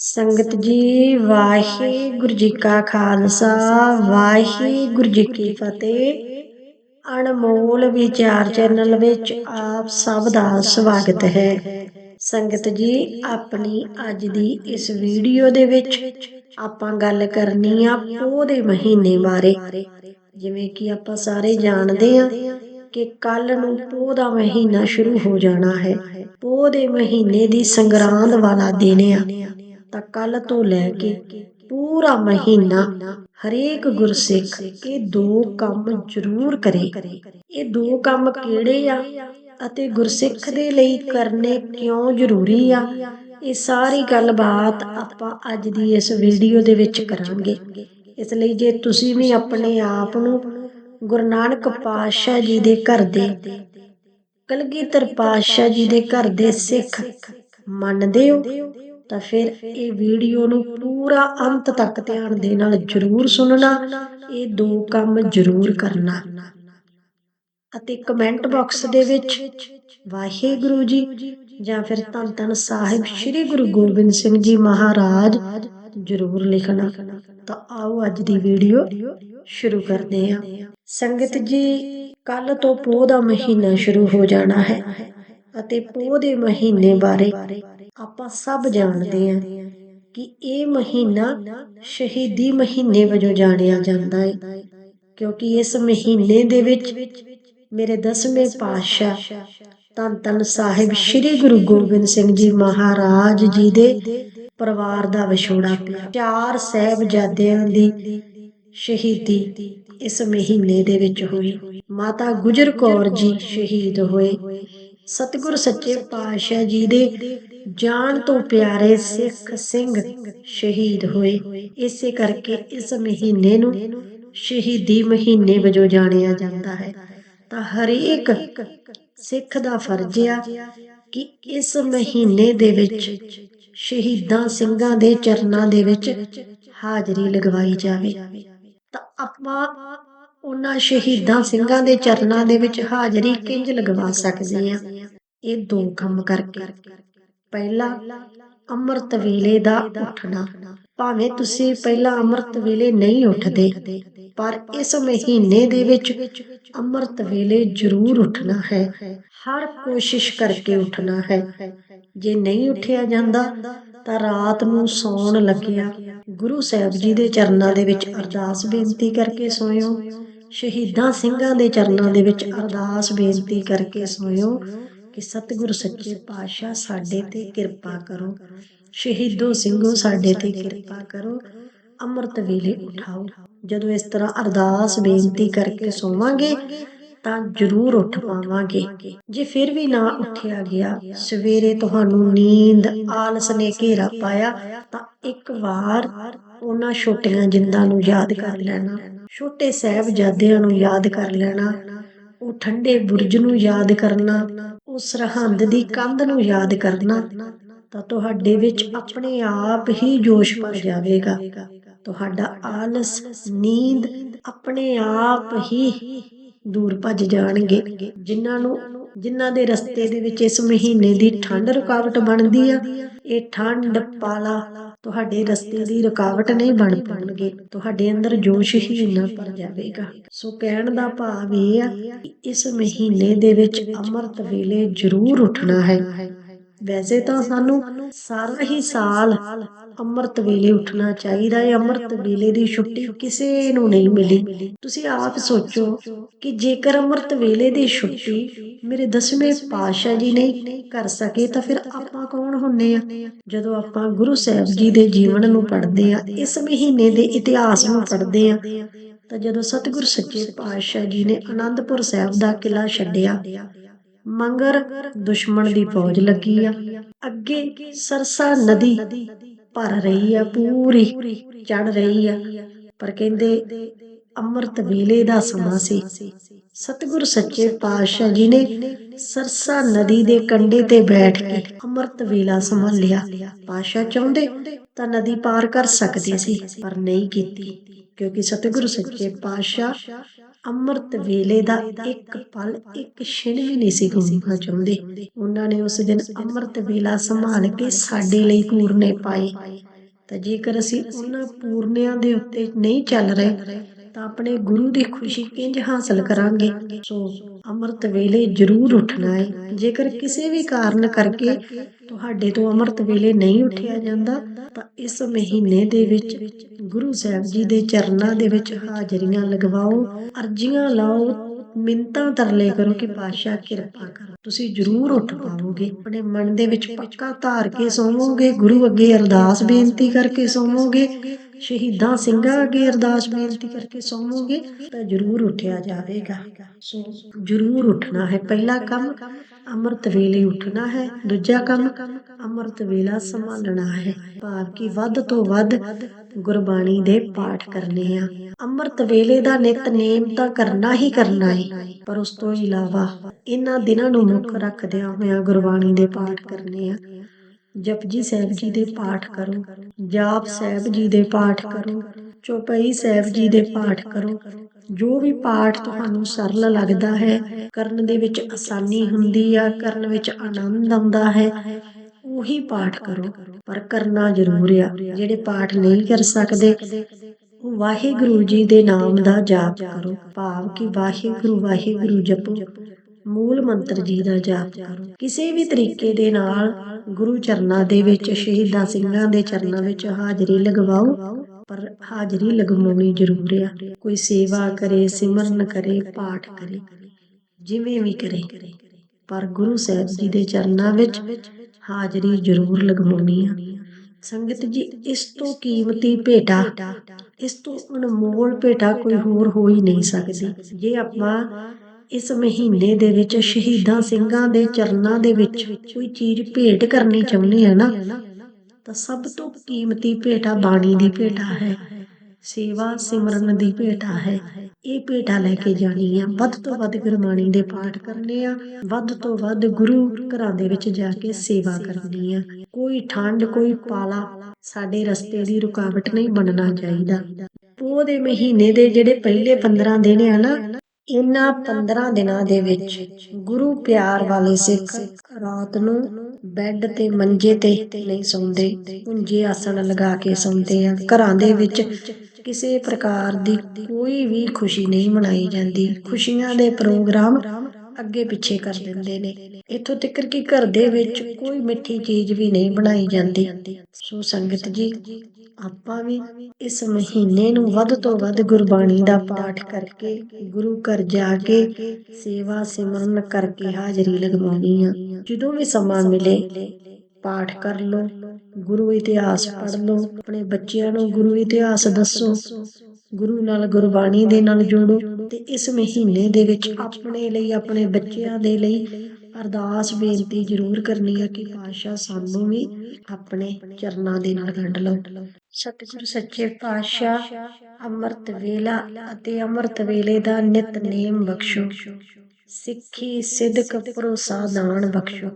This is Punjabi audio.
ਸੰਗਤ ਜੀ, ਵਾਹਿਗੁਰੂ ਜੀ ਕਾ ਖਾਲਸਾ, ਵਾਹਿਗੁਰੂ ਜੀ ਕੀ ਫਤਿਹ। ਅਨਮੋਲ ਵਿਚਾਰ ਚੈਨਲ ਵਿੱਚ ਆਪ ਸਭ ਦਾ ਸਵਾਗਤ ਹੈ। ਸੰਗਤ ਜੀ, ਆਪਣੀ ਅੱਜ ਦੀ ਇਸ ਵੀਡੀਓ ਦੇ ਵਿੱਚ ਆਪਾਂ ਗੱਲ ਕਰਨੀ ਆ ਪੋਹ ਦੇ ਮਹੀਨੇ ਬਾਰੇ। ਜਿਵੇਂ ਕਿ ਆਪਾਂ ਸਾਰੇ ਜਾਣਦੇ ਆ ਕਿ ਕੱਲ ਨੂੰ ਪੋਹ ਦਾ ਮਹੀਨਾ ਸ਼ੁਰੂ ਹੋ ਜਾਣਾ ਹੈ। ਪੋਹ ਦੇ ਮਹੀਨੇ ਦੀ ਸੰਗਰਾਂਦ ਵਾਲਾ ਦਿਨ ਆ। ਤਾਂ ਕੱਲ ਤੋਂ ਲੈ ਕੇ ਪੂਰਾ ਮਹੀਨਾ ਹਰੇਕ ਗੁਰਸਿੱਖ ਇਹ ਦੋ ਕੰਮ ਜ਼ਰੂਰ ਕਰੇ। ਇਹ ਦੋ ਕੰਮ ਕਿਹੜੇ ਆ ਅਤੇ ਗੁਰਸਿੱਖ ਦੇ ਲਈ ਕਰਨੇ ਕਿਉਂ ਜ਼ਰੂਰੀ ਆ? ਇਹ ਸਾਰੀ ਗੱਲਬਾਤ ਆਪਾਂ ਅੱਜ ਦੀ ਇਸ ਵੀਡੀਓ ਦੇ ਵਿੱਚ ਕਰਾਂਗੇ। ਇਸ ਲਈ ਜੇ ਤੁਸੀਂ ਵੀ ਆਪਣੇ ਆਪ ਨੂੰ ਗੁਰੂ ਨਾਨਕ ਪਾਤਸ਼ਾਹ ਜੀ ਦੇ ਘਰ ਦੇ, ਕਲਗੀਧਰ ਪਾਤਸ਼ਾਹ ਜੀ ਦੇ ਘਰ ਦੇ ਸਿੱਖ ਮੰਨਦੇ ਹੋ ਤਾਂ ਫਿਰ ਇਹ ਵੀਡੀਓ ਨੂੰ ਪੂਰਾ ਅੰਤ ਤੱਕ ਧਿਆਨ ਦੇ ਨਾਲ ਜ਼ਰੂਰ ਸੁਣਨਾ, ਇਹ ਦੋ ਕੰਮ ਜ਼ਰੂਰ ਕਰਨਾ। ਅਤੇ ਕਮੈਂਟ ਬਾਕਸ ਦੇ ਵਿੱਚ ਵਾਹਿਗੁਰੂ ਜੀ ਜਾਂ ਫਿਰ ਧੰਨ ਧੰਨ ਸਾਹਿਬ ਸ੍ਰੀ ਗੁਰੂ ਗੋਬਿੰਦ ਸਿੰਘ ਜੀ ਮਹਾਰਾਜ ਜ਼ਰੂਰ ਲਿਖਣਾ। ਤਾਂ ਆਓ ਅੱਜ ਦੀ ਵੀਡੀਓ ਸ਼ੁਰੂ ਕਰਦੇ ਹਾਂ। ਸੰਗਤ ਜੀ ਕੱਲ ਤੋਂ ਪੋਹ ਦਾ ਮਹੀਨਾ ਸ਼ੁਰੂ ਹੋ ਜਾਣਾ ਹੈ ਅਤੇ ਪੋਹ ਦੇ ਮਹੀਨੇ ਬਾਰੇ ਆਪਾਂ ਸਭ ਜਾਣਦੇ ਹਾਂ ਕਿ ਇਹ ਮਹੀਨਾ ਸ਼ਹੀਦੀ ਮਹੀਨੇ ਵਜੋਂ ਜਾਣਿਆ ਜਾਂਦਾ ਹੈ ਕਿਉਂਕਿ ਇਸ ਮਹੀਨੇ ਦੇ ਵਿੱਚ ਮੇਰੇ ਦਸਵੇਂ ਪਾਤਸ਼ਾਹ ਧੰਨ ਧੰਨ ਸਾਹਿਬ ਸ੍ਰੀ ਗੁਰੂ ਗੋਬਿੰਦ ਸਿੰਘ ਜੀ ਮਹਾਰਾਜ ਜੀ ਦੇ ਪਰਿਵਾਰ ਦਾ ਵਿਛੋੜਾ ਪਿਆ। ਚਾਰ ਸਹਿਬਜ਼ਾਦਿਆਂ ਦੀ ਸ਼ਹੀਦੀ ਇਸ ਮਹੀਨੇ ਦੇ ਵਿੱਚ ਹੋਈ। ਮਾਤਾ ਗੁਜਰ ਕੌਰ ਜੀ ਸ਼ਹੀਦ ਹੋਏ। ਸਤਿਗੁਰ ਸੱਚੇ ਪਾਤਸ਼ਾਹ ਜੀ ਦੇ ਜਾਨ ਤੋਂ ਪਿਆਰੇ ਸਿੱਖ ਸਿੰਘ ਸ਼ਹੀਦ ਹੋਏ। ਇਸੇ ਕਰਕੇ ਇਸ ਮਹੀਨੇ ਨੂੰ ਸ਼ਹੀਦੀ ਮਹੀਨੇ ਵਜੋਂ ਜਾਣਿਆ ਜਾਂਦਾ ਹੈ। ਤਾਂ ਹਰੇਕ ਸਿੱਖ ਦਾ ਫਰਜ਼ ਆ ਕਿ ਇਸ ਮਹੀਨੇ ਦੇ ਵਿੱਚ ਸ਼ਹੀਦਾਂ ਸਿੰਘਾਂ ਦੇ ਚਰਨਾਂ ਦੇ ਵਿੱਚ ਹਾਜ਼ਰੀ ਲਗਵਾਈ ਜਾਵੇ। ਤਾਂ ਆਪਾਂ ਉਹਨਾਂ ਸ਼ਹੀਦਾਂ ਸਿੰਘਾਂ ਦੇ ਚਰਨਾਂ ਦੇ ਵਿੱਚ ਹਾਜ਼ਰੀ ਕਿੰਜ ਲਗਵਾ ਸਕਦੇ ਆ? ਇਹ ਦੋ ਕੰਮ ਕਰਕੇ। ਪਹਿਲਾ ਅੰਮ੍ਰਿਤ ਵੇਲੇ ਦਾ ਉੱਠਣਾ। ਭਾਵੇਂ ਤੁਸੀਂ ਪਹਿਲਾਂ ਅੰਮ੍ਰਿਤ ਵੇਲੇ ਨਹੀਂ ਉੱਠਦੇ, ਪਰ ਇਸ ਮਹੀਨੇ ਦੇ ਵਿੱਚ ਅੰਮ੍ਰਿਤ ਵੇਲੇ ਜ਼ਰੂਰ ਉੱਠਣਾ ਹੈ। ਹਰ ਕੋਸ਼ਿਸ਼ ਕਰਕੇ ਉੱਠਣਾ ਹੈ। ਜੇ ਨਹੀਂ ਉੱਠਿਆ ਜਾਂਦਾ, ਤਾਂ ਰਾਤ ਨੂੰ ਸੌਣ ਲੱਗਿਆ। ਗੁਰੂ ਸਾਹਿਬ ਜੀ ਦੇ ਚਰਨਾਂ ਦੇ ਵਿੱਚ ਅਰਦਾਸ ਬੇਨਤੀ ਕਰਕੇ ਸੋਇਓ। ਸ਼ਹੀਦਾਂ ਸਿੰਘਾਂ ਦੇ ਚਰਨਾਂ ਦੇ ਵਿੱਚ ਅਰਦਾਸ ਬੇਨਤੀ ਕਰਕੇ ਸੋਇਓ। ਕਿ ਸਤਿਗੁਰ ਸੱਚੇ ਪਾਤਸ਼ਾਹ ਸਾਡੇ ਤੇ ਕਿਰਪਾ ਕਰੋ। ਸ਼ਹੀਦੋ ਸਿੰਘੋ ਸਾਡੇ ਤੇ ਕਿਰਪਾ ਕਰੋ। ਅੰਮ੍ਰਿਤ ਵੇਲੇ ਉਠਾਓ। ਜਦੋਂ ਇਸ ਤਰ੍ਹਾਂ ਅਰਦਾਸ ਬੇਨਤੀ ਕਰਕੇ ਸੋਵਾਂਗੇ ਤਾਂ ਜ਼ਰੂਰ ਉੱਠ ਪਾਵਾਂਗੇ। ਜੇ ਫਿਰ ਵੀ ਨਾ ਉੱਠਿਆ ਗਿਆ ਸਵੇਰੇ ਤੁਹਾਨੂੰ ਨੀਂਦ ਆਲਸ ਨੇ ਘੇਰਾ ਪਾਇਆ ਤਾਂ ਇੱਕ ਵਾਰ ਉਹਨਾਂ ਛੋਟੀਆਂ ਜਿੰਦਾਂ ਨੂੰ ਯਾਦ ਕਰ ਲੈਣਾ ਛੋਟੇ ਸਹਿਬਜ਼ਾਦਿਆਂ ਨੂੰ ਯਾਦ ਕਰ ਲੈਣਾ ਉਹ ਠੰਡੇ ਬੁਰਜ ਨੂੰ ਯਾਦ ਕਰਨਾ ਉਹ ਸਰਹੰਦ ਦੀ ਕੰਧ ਨੂੰ ਯਾਦ ਕਰਨਾ ਤਾਂ ਤੁਹਾਡੇ ਵਿੱਚ ਆਪਣੇ ਆਪ ਹੀ ਜੋਸ਼ ਭਰ ਜਾਵੇਗਾ। ਤੁਹਾਡਾ ਆਲਸ, ਨੀਂਦ ਆਪਣੇ ਆਪ ਹੀ ਦੂਰ ਭੱਜ ਜਾਣਗੇ। ਜਿਨ੍ਹਾਂ ਨੂੰ, ਜਿਨ੍ਹਾਂ ਦੇ ਰਸਤੇ ਦੇ ਵਿੱਚ ਇਸ ਮਹੀਨੇ ਦੀ ਠੰਡ ਰੁਕਾਵਟ ਬਣਦੀ ਆ, ਇਹ ਠੰਡ ਪਾਲਾ ਤੁਹਾਡੇ ਰਸਤੇ ਦੀ ਰੁਕਾਵਟ ਨਹੀਂ ਬਣ ਪਾਉਣਗੇ, ਤੁਹਾਡੇ ਅੰਦਰ ਜੋਸ਼ ਹੀ ਇੰਨਾ ਭਰ ਜਾਵੇਗਾ। ਸੋ ਕਹਿਣ ਦਾ ਭਾਵ ਇਹ ਆ ਇਸ ਮਹੀਨੇ ਦੇ ਵਿੱਚ ਅੰਮ੍ਰਿਤ ਵੇਲੇ ਜ਼ਰੂਰ ਉੱਠਣਾ ਹੈ। ਵੈਸੇ ਤਾਂ ਸਾਨੂੰ ਸਾਰਾ ਹੀ ਸਾਲ ਅੰਮ੍ਰਿਤ ਵੇਲੇ ਉੱਠਣਾ ਚਾਹੀਦਾ ਹੈ। ਅੰਮ੍ਰਿਤ ਵੇਲੇ ਦੀ ਛੁੱਟੀ ਕਿਸੇ ਨੂੰ ਨਹੀਂ ਮਿਲੀ। ਤੁਸੀਂ ਆਪ ਸੋਚੋ ਕਿ ਜੇਕਰ ਅੰਮ੍ਰਿਤ ਵੇਲੇ ਦੀ ਛੁੱਟੀ ਮੇਰੇ ਦਸਵੇਂ ਪਾਤਸ਼ਾਹ ਜੀ ਨਹੀਂ ਕਰ ਸਕੇ, ਤਾਂ ਫਿਰ ਆਪਾਂ ਕੌਣ ਹੁੰਨੇ ਆ? ਜਦੋਂ ਆਪਾਂ ਗੁਰੂ ਸਾਹਿਬ ਜੀ ਦੇ ਜੀਵਨ ਨੂੰ ਪੜ੍ਹਦੇ ਆ, ਇਸ ਮਹੀਨੇ ਦੇ ਇਤਿਹਾਸ ਨੂੰ ਪੜ੍ਹਦੇ ਆ, ਤਾਂ ਜਦੋਂ ਸਤਿਗੁਰ ਸੱਚੇ ਪਾਤਸ਼ਾਹ ਜੀ ਨੇ ਆਨੰਦਪੁਰ ਸਾਹਿਬ ਦਾ ਕਿਲਾ ਛੱਡਿਆ ਮੰਗਰ ਦੁਸ਼ਮਣ ਦੀ ਫੌਜ ਲੱਗੀ ਆ। ਅੱਗੇ ਸਰਸਾ ਨਦੀ ਭਰ ਰਹੀ ਆ ਪੂਰੀ ਚੜ ਰਹੀ ਆ। ਪਰ ਕਹਿੰਦੇ ਅੰਮ੍ਰਿਤ ਵੇਲੇ ਦਾ ਸਮਾਂ ਸੀ। ਸਤਿਗੁਰ ਸੱਚੇ ਪਾਤਸ਼ਾਹ ਜੀ ਨੇ ਸਰਸਾ ਨਦੀ ਦੇ ਕੰਢੇ ਤੇ ਬੈਠ ਕੇ ਅੰਮ੍ਰਿਤ ਵੇਲਾ ਸੰਭਾਲ ਲਿਆ। ਪਾਤਸ਼ਾਹ ਚਾਹੁੰਦੇ ਤਾਂ ਨਦੀ ਪਾਰ ਕਰ ਸਕਦੇ ਸੀ ਪਰ ਨਹੀਂ ਕੀਤੀ ਕਿਉਂਕਿ ਸਤਿਗੁਰ ਸੱਚੇ ਪਾਤਸ਼ਾਹ ਅੰਮ੍ਰਿਤ ਵੇਲੇ ਦਾ ਇੱਕ ਪਲ, ਇੱਕ ਛਿਣ ਵੀ ਨਹੀਂ ਸੀ ਗੁੰਮਣਾ ਚਾਹੁੰਦੇ ਉਹਨਾਂ ਨੇ ਉਸ ਦਿਨ ਅੰਮ੍ਰਿਤ ਵੇਲਾ ਸੰਭਾਲ ਕੇ ਸਾਡੇ ਲਈ ਪੂਰਨੇ ਪਾਏ। ਤਾਂ ਜੇਕਰ ਅਸੀਂ ਉਹਨਾਂ ਪੂਰਨਿਆਂ ਦੇ ਉੱਤੇ ਨਹੀਂ ਚੱਲ ਰਹੇ ਤਾਂ ਆਪਣੇ ਗੁਰੂ ਦੀ ਖੁਸ਼ੀ ਕਿੰਜ ਹਾਸਲ ਕਰਾਂਗੇ। ਸੋ ਅੰਮ੍ਰਿਤ ਵੇਲੇ ਜ਼ਰੂਰ ਉੱਠਣਾ ਹੈ ਜੇਕਰ ਕਿਸੇ ਵੀ ਕਾਰਨ ਕਰਕੇ ਤੁਹਾਡੇ ਤੋਂ ਅੰਮ੍ਰਿਤ ਵੇਲੇ ਨਹੀਂ ਉੱਠਿਆ ਜਾਂਦਾ, ਤਾਂ ਇਸ ਮਹੀਨੇ ਦੇ ਵਿੱਚ ਗੁਰੂ ਸਾਹਿਬ ਜੀ ਦੇ ਚਰਨਾਂ ਦੇ ਵਿੱਚ ਹਾਜ਼ਰੀਆਂ ਲਗਵਾਓ, ਅਰਜ਼ੀਆਂ ਲਾਓ ਮਿੰਤਾਂ ਤਰਲੇ ਕਰੋ ਕਿ ਪਾਤਸ਼ਾਹ ਕਿਰਪਾ ਕਰੋ। ਤੁਸੀਂ ਜ਼ਰੂਰ ਉੱਠ ਪਾਵੋਗੇ। ਆਪਣੇ ਮਨ ਦੇ ਵਿੱਚ ਪੱਕਾ ਧਾਰ ਕੇ ਸੋਵੋਗੇ। ਗੁਰੂ ਅੱਗੇ ਅਰਦਾਸ ਬੇਨਤੀ ਕਰਕੇ ਸੋਵੋਗੇ। ਸ਼ਹੀਦਾਂ ਸਿੰਘਾਂ ਅੱਗੇ ਅਰਦਾਸ ਬੇਨਤੀ ਕਰਕੇ ਸੋਵੋਗੇ ਤਾਂ ਜ਼ਰੂਰ ਉੱਠਿਆ ਜਾਵੇਗਾ। ਸੋ ਜ਼ਰੂਰ ਉੱਠਣਾ ਹੈ। ਪਹਿਲਾ ਕੰਮ ਅੰਮ੍ਰਿਤ ਵੇਲੇ ਉੱਠਣਾ ਹੈ। ਦੂਜਾ ਕੰਮ ਅੰਮ੍ਰਿਤ ਵੇਲਾ ਸੰਭਾਲਣਾ ਹੈ। ਭਾਵ ਕਿ ਵੱਧ ਤੋਂ ਵੱਧ ਗੁਰਬਾਣੀ ਦੇ ਪਾਠ ਕਰਨੇ ਆ। ਅੰਮ੍ਰਿਤ ਵੇਲੇ ਦਾ ਨਿਤਨੇਮ ਤਾਂ ਕਰਨਾ ਹੀ ਕਰਨਾ ਹੈ ਪਰ ਉਸ ਤੋਂ ਇਲਾਵਾ ਇਹਨਾਂ ਦਿਨਾਂ ਨੂੰ ਮੁੱਖ ਰੱਖਦਿਆਂ ਹੋਇਆਂ ਗੁਰਬਾਣੀ ਦੇ ਪਾਠ ਕਰਨੇ ਆ। ਜਪਜੀ ਸਾਹਿਬ ਜੀ ਦੇ ਪਾਠ ਕਰੋ ਜਾਪ ਸਾਹਿਬ ਜੀ ਦੇ ਪਾਠ ਕਰੋ ਚੌਪਈ ਸਾਹਿਬ ਜੀ ਦੇ ਪਾਠ ਕਰੋ। ਜੋ ਵੀ ਪਾਠ ਤੁਹਾਨੂੰ ਸਰਲ ਲੱਗਦਾ ਹੈ ਕਰਨ ਦੇ ਵਿੱਚ ਆਸਾਨੀ ਹੁੰਦੀ ਆ ਕਰਨ ਵਿੱਚ ਆਨੰਦ ਆਉਂਦਾ ਹੈ ਉਹੀ ਪਾਠ ਕਰੋ ਪਰ ਕਰਨਾ ਜ਼ਰੂਰ ਆ ਜਿਹੜੇ ਪਾਠ ਨਹੀਂ ਕਰ ਸਕਦੇ ਉਹ ਵਾਹਿਗੁਰੂ ਜੀ ਦੇ ਨਾਮ ਦਾ ਜਾਪ ਕਰੋ। ਭਾਵ ਕਿ ਵਾਹਿਗੁਰੂ ਵਾਹਿਗੁਰੂ ਜਪੋ। ਮੂਲ ਮੰਤਰ ਜੀ ਦਾ ਜਾਪ ਕਰੋ। ਕਿਸੇ ਵੀ ਤਰੀਕੇ ਦੇ ਨਾਲ ਗੁਰੂ ਚਰਨਾਂ ਦੇ ਵਿੱਚ, ਸ਼ਹੀਦਾਂ ਸਿੰਘਾਂ ਦੇ ਚਰਨਾਂ ਵਿੱਚ ਹਾਜ਼ਰੀ ਲਗਵਾਓ, ਪਰ ਹਾਜ਼ਰੀ ਲਗਵਾਉਣੀ ਜ਼ਰੂਰ ਆ। ਕੋਈ ਸੇਵਾ ਕਰੇ, ਸਿਮਰਨ ਕਰੇ, ਪਾਠ ਕਰੇ, ਜਿਵੇਂ ਵੀ ਕਰੇ। ਪਰ ਗੁਰੂ ਸਾਹਿਬ ਜੀ ਦੇ ਚਰਨਾਂ ਵਿੱਚ ਹਾਜ਼ਰੀ ਜ਼ਰੂਰ ਲਗਵਾਉਣੀ ਆ। ਸੰਗਤ ਜੀ, ਇਸ ਤੋਂ ਕੀਮਤੀ ਭੇਟਾ, ਇਸ ਤੋਂ ਅਨਮੋਲ ਭੇਟਾ ਕੋਈ ਹੋਰ ਹੋ ਹੀ ਨਹੀਂ ਸਕਦੀ। ਜੇ ਆਪਾਂ ਇਸ ਮਹੀਨੇ ਦੇ ਵਿੱਚ ਸ਼ਹੀਦਾਂ ਸਿੰਘਾਂ ਦੇ ਚਰਨਾਂ ਦੇ ਵਿੱਚ ਕੋਈ ਚੀਜ਼ ਭੇਟ ਕਰਨੀ ਚਾਹੁੰਦੇ ਆ ਨਾ, ਤਾਂ ਸਭ ਤੋਂ ਕੀਮਤੀ ਭੇਟਾ ਬਾਣੀ ਦੀ ਭੇਟਾ ਹੈ, ਸੇਵਾ ਸਿਮਰਨ ਦੀ ਭੇਟਾ ਹੈ। ਇਹ ਭੇਟਾ ਲੈ ਕੇ ਜਾਣੀ ਆ। ਵੱਧ ਤੋਂ ਵੱਧ ਗੁਰਬਾਣੀ ਦੇ ਪਾਠ ਕਰਨੇ ਆ। ਵੱਧ ਤੋਂ ਵੱਧ ਗੁਰੂ ਘਰਾਂ ਦੇ ਵਿੱਚ ਜਾ ਕੇ ਸੇਵਾ ਕਰਨੀ ਆ। ਕੋਈ ਠੰਡ, ਕੋਈ ਪਾਲਾ ਸਾਡੇ ਰਸਤੇ ਦੀ ਰੁਕਾਵਟ ਨਹੀਂ ਬਣਨਾ ਚਾਹੀਦਾ। ਪੋਹ ਦੇ ਮਹੀਨੇ ਦੇ ਜਿਹੜੇ ਪਹਿਲੇ 15 ਦਿਨ ਆ ਨਾ ਇਹਨਾਂ 15 ਦਿਨਾਂ ਦੇ ਵਿੱਚ ਗੁਰੂ ਪਿਆਰ ਵਾਲੇ ਸਿੱਖ ਰਾਤ ਨੂੰ ਬੈੱਡ ਤੇ ਮੰਜੇ ਤੇ ਨਹੀਂ ਸੌਂਦੇ, ਪੁੰਜੇ ਆਸਣ ਲਗਾ ਕੇ ਸੌਂਦੇ ਆ। ਘਰਾਂ ਦੇ ਵਿੱਚ ਕਿਸੇ ਪ੍ਰਕਾਰ ਦੀ ਕੋਈ ਵੀ ਖੁਸ਼ੀ ਨਹੀਂ ਮਨਾਈ ਜਾਂਦੀ। ਖੁਸ਼ੀਆਂ ਦੇ ਪ੍ਰੋਗਰਾਮ ਅੱਗੇ ਪਿੱਛੇ ਕਰ ਦਿੰਦੇ ਨੇ। ਇੱਥੋਂ ਤੱਕ ਕਿ ਘਰ ਦੇ ਵਿੱਚ ਕੋਈ ਮਿੱਠੀ ਚੀਜ਼ ਵੀ ਨਹੀਂ ਬਣਾਈ ਜਾਂਦੀ। ਸੋ ਸੰਗਤ ਜੀ ਆਪਾਂ ਵੀ ਇਸ ਮਹੀਨੇ ਨੂੰ ਵੱਧ ਤੋਂ ਵੱਧ ਗੁਰਬਾਣੀ ਦਾ ਪਾਠ ਕਰਕੇ, ਗੁਰੂ ਘਰ ਜਾ ਕੇ ਸੇਵਾ ਸਿਮਰਨ ਕਰਕੇ ਹਾਜ਼ਰੀ ਲਗਵਾਉਣੀ ਆ। ਜਦੋਂ ਵੀ ਸਮਾਂ ਮਿਲੇ, ਪਾਠ ਕਰ ਲਓ, ਗੁਰੂ ਇਤਿਹਾਸ ਪੜ੍ਹ ਲਓ, ਆਪਣੇ ਬੱਚਿਆਂ ਨੂੰ ਗੁਰੂ ਇਤਿਹਾਸ ਦੱਸੋ, ਗੁਰੂ ਨਾਲ ਗੁਰਬਾਣੀ ਦੇ ਨਾਲ ਜੋੜੋ ਤੇ ਇਸ ਮਹੀਨੇ ਦੇ ਵਿੱਚ ਆਪਣੇ ਲਈ, ਆਪਣੇ ਬੱਚਿਆਂ ਦੇ ਲਈ ਅਰਦਾਸ ਬੇਨਤੀ ਜ਼ਰੂਰ ਕਰਨੀ ਹੈ ਕਿ ਪਾਤਸ਼ਾਹ ਸਾਨੂੰ ਵੀ ਆਪਣੇ ਚਰਨਾਂ ਦੇ ਨਾਲ ਗੰਢ ਲਓ। ਸਤਿਗੁਰ ਸੱਚੇ ਪਾਤਸ਼ਾਹ, ਅੰਮ੍ਰਿਤ ਵੇਲਾ ਅਤੇ ਅੰਮ੍ਰਿਤ ਵੇਲੇ ਦਾ ਨਿਤ ਨਿਤਨੇਮ ਬਖਸ਼ੋ। ਸਿੱਖੀ ਸਿਦਕ ਭਰੋਸਾ ਦਾਨ ਬਖਸ਼ੋ।